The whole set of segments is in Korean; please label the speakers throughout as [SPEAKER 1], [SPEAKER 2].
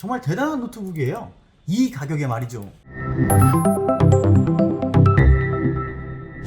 [SPEAKER 1] 정말 대단한 노트북이에요. 이 가격에 말이죠.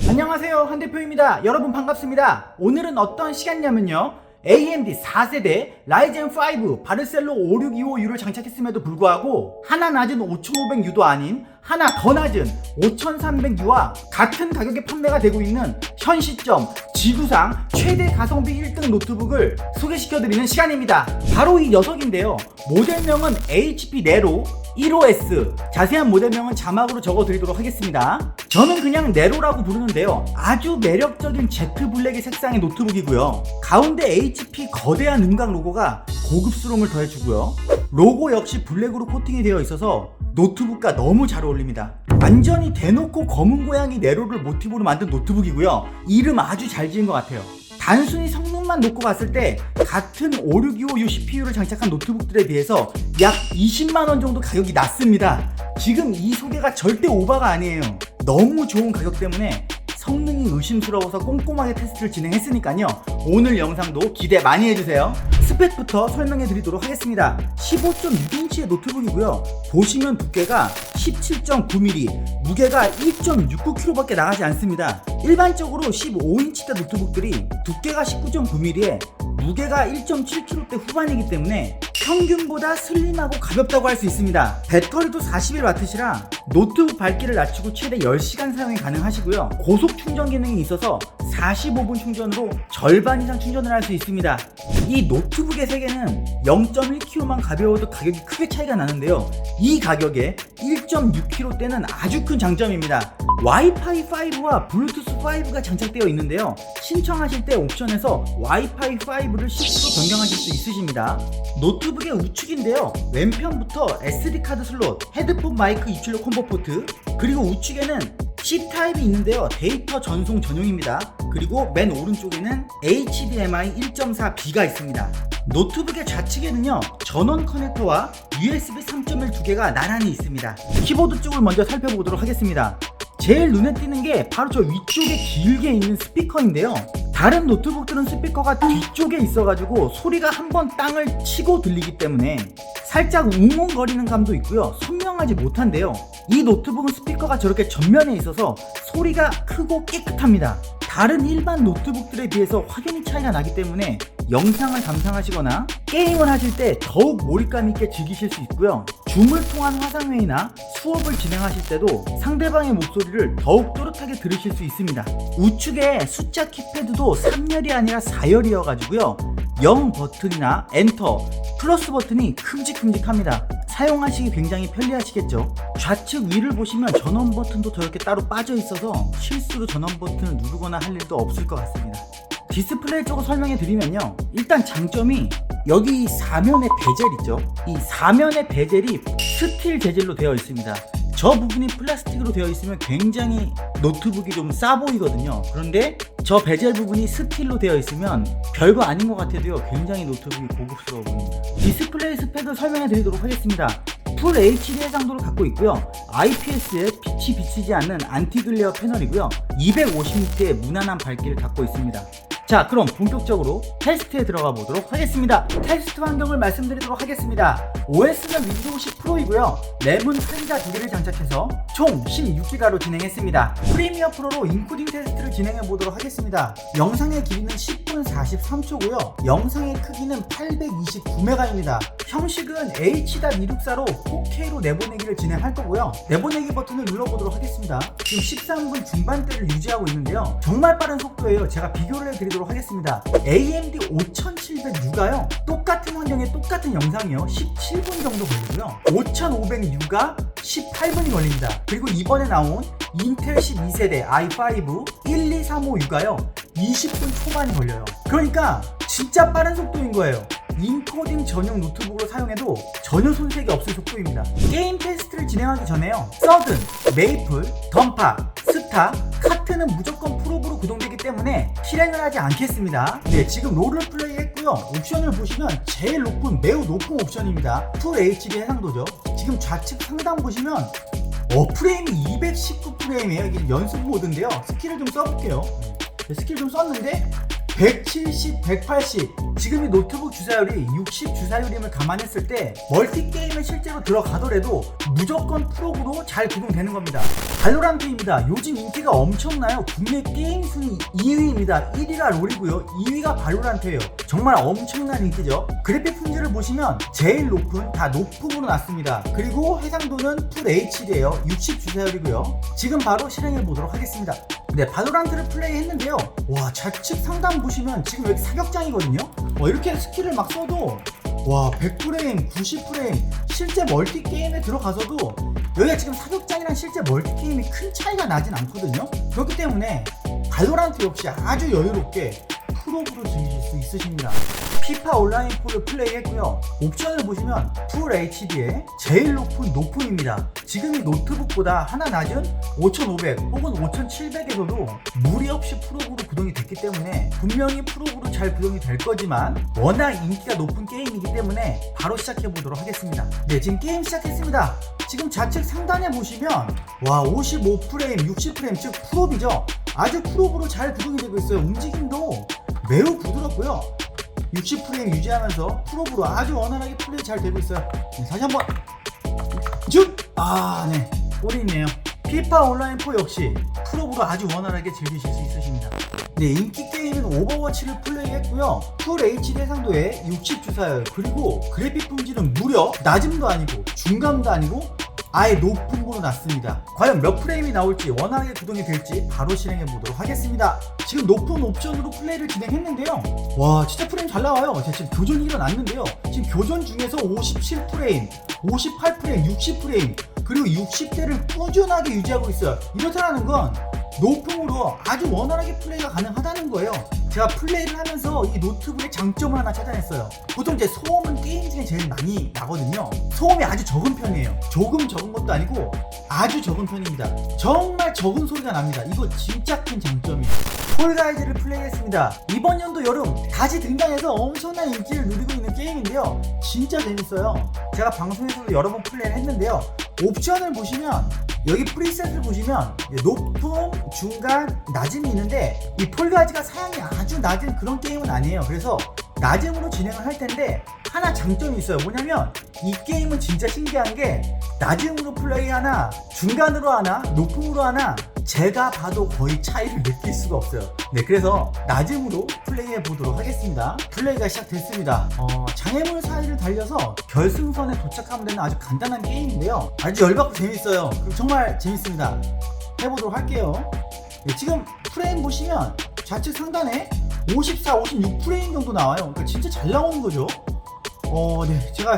[SPEAKER 1] 안녕하세요. 한 대표입니다. 여러분 반갑습니다. 오늘은 어떤 시간이냐면요. AMD 4세대 라이젠 5 바르셀로 5625U를 장착했음에도 불구하고 하나 낮은 5500U도 아닌 하나 더 낮은 5300U와 같은 가격에 판매가 되고 있는 현 시점 지구상 최대 가성비 1등 노트북을 소개시켜드리는 시간입니다. 바로 이 녀석인데요. 모델명은 HP 네로 15S 자세한 모델명은 자막으로 적어드리도록 하겠습니다. 저는 그냥 네로라고 부르는데요. 아주 매력적인 제트 블랙의 색상의 노트북이고요. 가운데 HP 거대한 음각 로고가 고급스러움을 더해주고요. 로고 역시 블랙으로 코팅이 되어 있어서 노트북과 너무 잘 어울립니다. 완전히 대놓고 검은 고양이 네로를 모티브로 만든 노트북이고요. 이름 아주 잘 지은 것 같아요. 단순히 성능만 놓고 봤을 때 같은 5625U CPU를 장착한 노트북들에 비해서 약 20만원 정도 가격이 낮습니다. 지금 이 소개가 절대 오바가 아니에요. 너무 좋은 가격 때문에 성능이 의심스러워서 꼼꼼하게 테스트를 진행했으니까요. 오늘 영상도 기대 많이 해주세요. 스펙부터 설명해 드리도록 하겠습니다. 15.6인치의 노트북이고요. 보시면 두께가 17.9mm, 무게가 1.69kg밖에 나가지 않습니다. 일반적으로 15인치대 노트북들이 두께가 19.9mm에 무게가 1.7kg대 후반이기 때문에 평균보다 슬림하고 가볍다고 할 수 있습니다. 배터리도 41W시라 노트북 밝기를 낮추고 최대 10시간 사용이 가능하시고요. 고속 충전 기능이 있어서 45분 충전으로 절반 이상 충전을 할 수 있습니다. 이 노트북의 세계는 0.1kg만 가벼워도 가격이 크게 차이가 나는데요. 이 가격에 1.6kg대는 아주 큰 장점입니다. 와이파이 5와 블루투스 5가 장착되어 있는데요. 신청하실 때 옵션에서 와이파이 5를 10% 변경하실 수 있으십니다. 노트북의 우측인데요. 왼편부터 SD 카드 슬롯, 헤드폰 마이크 입출력 콤보 포트, 그리고 우측에는 C 타입이 있는데요. 데이터 전송 전용입니다. 그리고 맨 오른쪽에는 HDMI 1.4B가 있습니다. 노트북의 좌측에는요 전원 커넥터와 USB 3.1 두 개가 나란히 있습니다. 키보드 쪽을 먼저 살펴보도록 하겠습니다. 제일 눈에 띄는 게 바로 저 위쪽에 길게 있는 스피커인데요. 다른 노트북들은 스피커가 뒤쪽에 있어가지고 소리가 한 번 땅을 치고 들리기 때문에 살짝 웅웅거리는 감도 있고요. 선명하지 못한데요. 이 노트북은 스피커가 저렇게 전면에 있어서 소리가 크고 깨끗합니다. 다른 일반 노트북들에 비해서 확연히 차이가 나기 때문에 영상을 감상하시거나 게임을 하실 때 더욱 몰입감 있게 즐기실 수 있고요. 줌을 통한 화상회의나 수업을 진행하실 때도 상대방의 목소리를 더욱 또렷하게 들으실 수 있습니다. 우측에 숫자 키패드도 3열이 아니라 4열이어가지고요. 0 버튼이나 엔터, 플러스 버튼이 큼직큼직합니다. 사용하시기 굉장히 편리하시겠죠. 좌측 위를 보시면 전원 버튼도 저렇게 따로 빠져 있어서 실수로 전원 버튼을 누르거나 할 일도 없을 것 같습니다. 디스플레이 쪽을 설명해 드리면요. 일단 장점이 여기 사면의 베젤 있죠. 이 사면의 베젤이 스틸 재질로 되어 있습니다. 저 부분이 플라스틱으로 되어 있으면 굉장히 노트북이 좀 싸 보이거든요. 그런데 저 베젤 부분이 스틸로 되어 있으면 별거 아닌 것 같아도요. 굉장히 노트북이 고급스러워 보입니다. 디스플레이 스펙을 설명해 드리도록 하겠습니다. 풀 HD 해상도를 갖고 있고요. IPS에 빛이 비치지 않는 안티글레어 패널이고요. 250니트의 무난한 밝기를 갖고 있습니다. 자, 그럼 본격적으로 테스트에 들어가 보도록 하겠습니다. 테스트 환경을 말씀드리도록 하겠습니다. OS는 윈도우 10 프로이고요. 램은 3자 두 개를 장착해서 총 16기가로 진행했습니다. 프리미어 프로로 인코딩 테스트를 진행해 보도록 하겠습니다. 영상의 길이는 10분 43초고요. 영상의 크기 는 829메가입니다. 형식은 H.264로 4K로 내보내기를 진행할 거고요. 내보내기 버튼을 눌러보도록 하겠습니다. 지금 13분 중반대를 유지하고 있는데요. 정말 빠른 속도예요. 제가 비교를 해드리도록 하겠습니다. AMD 5700U가요. 똑같은 환경에 똑같은 영상이요. 17분 정도 걸리고요. 5500U가 18분이 걸립니다. 그리고 이번에 나온 인텔 12세대 i5 12356가요. 20분 초반이 걸려요. 그러니까 진짜 빠른 속도인 거예요. 인코딩 전용 노트북으로 사용해도 전혀 손색이 없을 속도입니다. 게임 테스트를 진행하기 전에요. 서든, 메이플, 던파, 스타, 카트는 무조건 프로브로 구동되기 때문에 실행을 하지 않겠습니다. 네, 지금 롤을 플레이 했고요. 옵션을 보시면 제일 높은 매우 높은 옵션입니다. 풀 HD 해상도죠. 지금 좌측 상단 보시면 어, 프레임이 219 프레임이에요. 이게 연습 모드인데요. 스킬을 좀 써볼게요. 네, 스킬 좀 썼는데 170, 180 지금 이 노트북 주사율이 60 주사율임을 감안했을 때 멀티 게임에 실제로 들어가더라도 무조건 프로그로 잘 구동되는 겁니다. 발로란트입니다. 요즘 인기가 엄청나요. 국내 게임 순위 2위입니다. 1위가 롤이고요. 2위가 발로란트예요. 정말 엄청난 인기죠. 그래픽 품질을 보시면 제일 높은 다 높음으로 놨습니다. 그리고 해상도는 풀 HD예요. 60 주사율이고요. 지금 바로 실행해 보도록 하겠습니다. 네, 발로란트를 플레이했는데요. 와, 좌측 상단 보시면 지금 여기 사격장이거든요. 어, 이렇게 스킬을 막 써도 와, 100프레임, 90프레임 실제 멀티 게임에 들어가서도 여기가 지금 사격장이랑 실제 멀티 게임이 큰 차이가 나진 않거든요. 그렇기 때문에 발로란트 역시 아주 여유롭게 프로브로 즐기실 수 있으십니다. 피파 온라인 4를 플레이했고요. 옵션을 보시면 풀 HD에 제일 높은 높음입니다. 지금 이 노트북보다 하나 낮은 5500 혹은 5700에서도 무리 없이 프로브로 구동이 됐기 때문에 분명히 프로브로 잘 구동이 될 거지만 워낙 인기가 높은 게임이기 때문에 바로 시작해 보도록 하겠습니다. 네, 지금 게임 시작했습니다. 지금 좌측 상단에 보시면 와 55프레임, 60프레임 즉 프로브죠. 아주 프로브로 잘 구동이 되고 있어요. 움직임도 매우 부드럽고요. 60프레임 유지하면서 프로브로 아주 원활하게 플레이 잘 되고 있어요. 네, 다시 한번 쭉! 아, 네. 꼴이 있네요. 피파 온라인 4 역시 프로브로 아주 원활하게 즐기실 수 있으십니다. 네, 인기 게임은 오버워치를 플레이했고요. 풀 HD 해상도에 60 주사율 그리고 그래픽 품질은 무려 낮음도 아니고 중감도 아니고 아예 높음으로 놨습니다. 과연 몇 프레임이 나올지 원활하게 구동이 될지 바로 실행해 보도록 하겠습니다. 지금 높은 옵션으로 플레이를 진행했는데요. 와 진짜 프레임 잘 나와요. 제가 지금 교전이 일어났는데요. 지금 교전 중에서 57프레임, 58프레임, 60프레임 그리고 60대를 꾸준하게 유지하고 있어요. 이렇다는 건 높음으로 아주 원활하게 플레이가 가능하다는 거예요. 제가 플레이를 하면서 이 노트북의 장점을 하나 찾아냈어요. 보통 제 소음은 게임 중에 제일 많이 나거든요. 소음이 아주 적은 편이에요. 조금 적은 것도 아니고 아주 적은 편입니다. 정말 적은 소리가 납니다. 이거 진짜 큰 장점이에요. 폴가이즈를 플레이했습니다. 이번 연도 여름 다시 등장해서 엄청난 인기를 누리고 있는 게임인데요. 진짜 재밌어요. 제가 방송에서도 여러 번 플레이를 했는데요. 옵션을 보시면 여기 프리셋을 보시면 높음, 중간, 낮음이 있는데 이 폴가이즈가 사양이 아주 낮은 그런 게임은 아니에요. 그래서 낮음으로 진행을 할 텐데 하나 장점이 있어요. 뭐냐면 이 게임은 진짜 신기한 게 낮음으로 플레이하나 중간으로 하나 높음으로 하나 제가 봐도 거의 차이를 느낄 수가 없어요. 네, 그래서 낮음으로 플레이해 보도록 하겠습니다. 플레이가 시작됐습니다. 어, 장애물 사이를 달려서 결승선에 도착하면 되는 아주 간단한 게임인데요. 아주 열받고 재밌어요. 정말 재밌습니다. 해보도록 할게요. 네, 지금 프레임 보시면 좌측 상단에 54, 56 프레임 정도 나와요. 그러니까 진짜 잘 나오는 거죠. 어, 네, 제가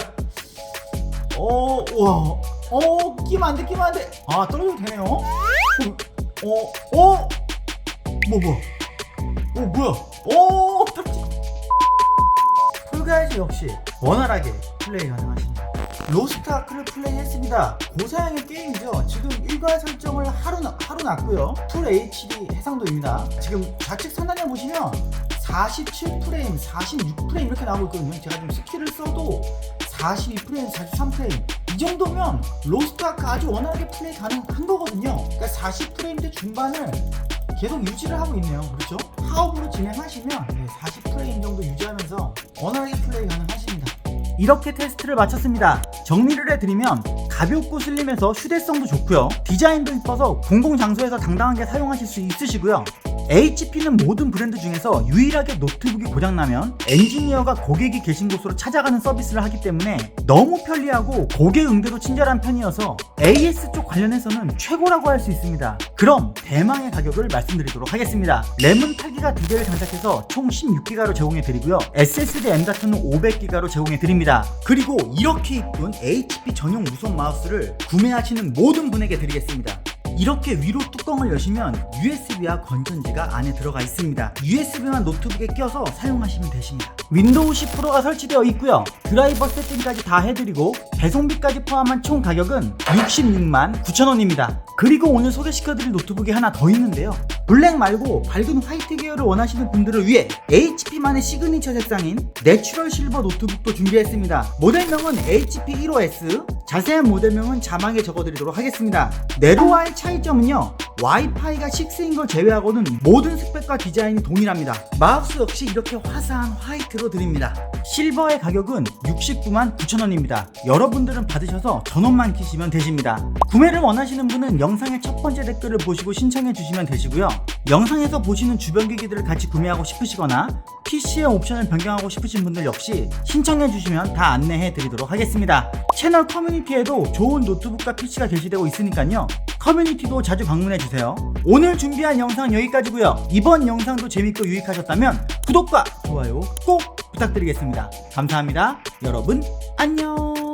[SPEAKER 1] 어, 와, 어, 끼면 안 돼, 끼면 안 돼. 아, 떨어져도 되네요. 어, 어, 어, 뭐, 뭐, 어, 뭐야, 어, 떨어지. 풀가이즈 역시 원활하게 플레이 가능하십니다. 로스트 아크를 플레이했습니다. 고사양의 게임이죠. 지금 일괄 설정을 하루, 나- 하루 놨고요. 풀 HD 해상도입니다. 지금 좌측 상단에 보시면 47프레임, 46프레임 이렇게 나오고 있거든요. 제가 지금 스킬을 써도 42프레임, 43프레임 이 정도면 로스트 아크 아주 원활하게 플레이 가능한 거거든요. 그러니까 40프레임대 중반을 계속 유지를 하고 있네요. 그렇죠? 파업으로 진행하시면 40프레임 정도 유지하면서 원활하게 플레이 가능하십니다. 이렇게 테스트를 마쳤습니다. 정리를 해드리면 가볍고 슬림해서 휴대성도 좋고요. 디자인도 이뻐서 공공 장소에서 당당하게 사용하실 수 있으시고요. HP는 모든 브랜드 중에서 유일하게 노트북이 고장나면 엔지니어가 고객이 계신 곳으로 찾아가는 서비스를 하기 때문에 너무 편리하고 고객 응대도 친절한 편이어서 AS 쪽 관련해서는 최고라고 할 수 있습니다. 그럼 대망의 가격을 말씀드리도록 하겠습니다. 램은 8기가 두 개를 장착해서 총 16기가로 제공해 드리고요. SSD M.2는 500기가로 제공해 드립니다. 그리고 이렇게 이쁜 HP 전용 무선 마우스를 구매하시는 모든 분에게 드리겠습니다. 이렇게 위로 뚜껑을 여시면 USB와 건전지가 안에 들어가 있습니다. USB만 노트북에 껴서 사용하시면 되십니다. 윈도우 10 프로가 설치되어 있고요. 드라이버 세팅까지 다 해드리고 배송비까지 포함한 총 가격은 66만 9천 원입니다. 그리고 오늘 소개시켜드릴 노트북이 하나 더 있는데요. 블랙 말고 밝은 화이트 계열을 원하시는 분들을 위해 HP만의 시그니처 색상인 내추럴 실버 노트북도 준비했습니다. 모델명은 HP 15S, 자세한 모델명은 자막에 적어드리도록 하겠습니다. 네로와의 차이점은요. 와이파이가 6인 걸 제외하고는 모든 스펙과 디자인이 동일합니다. 마우스 역시 이렇게 화사한 화이트로 드립니다. 실버의 가격은 69만 9천원입니다. 여러분들은 받으셔서 전원만 키시면 되십니다. 구매를 원하시는 분은 영상의 첫 번째 댓글을 보시고 신청해 주시면 되시고요. 영상에서 보시는 주변 기기들을 같이 구매하고 싶으시거나 PC의 옵션을 변경하고 싶으신 분들 역시 신청해 주시면 다 안내해 드리도록 하겠습니다. 채널 커뮤니티에도 좋은 노트북과 PC가 게시되고 있으니까요. 커뮤니티도 자주 방문해 주세요. 오늘 준비한 영상 여기까지고요. 이번 영상도 재밌고 유익하셨다면 구독과 좋아요 꼭 부탁드리겠습니다. 감사합니다. 여러분 안녕.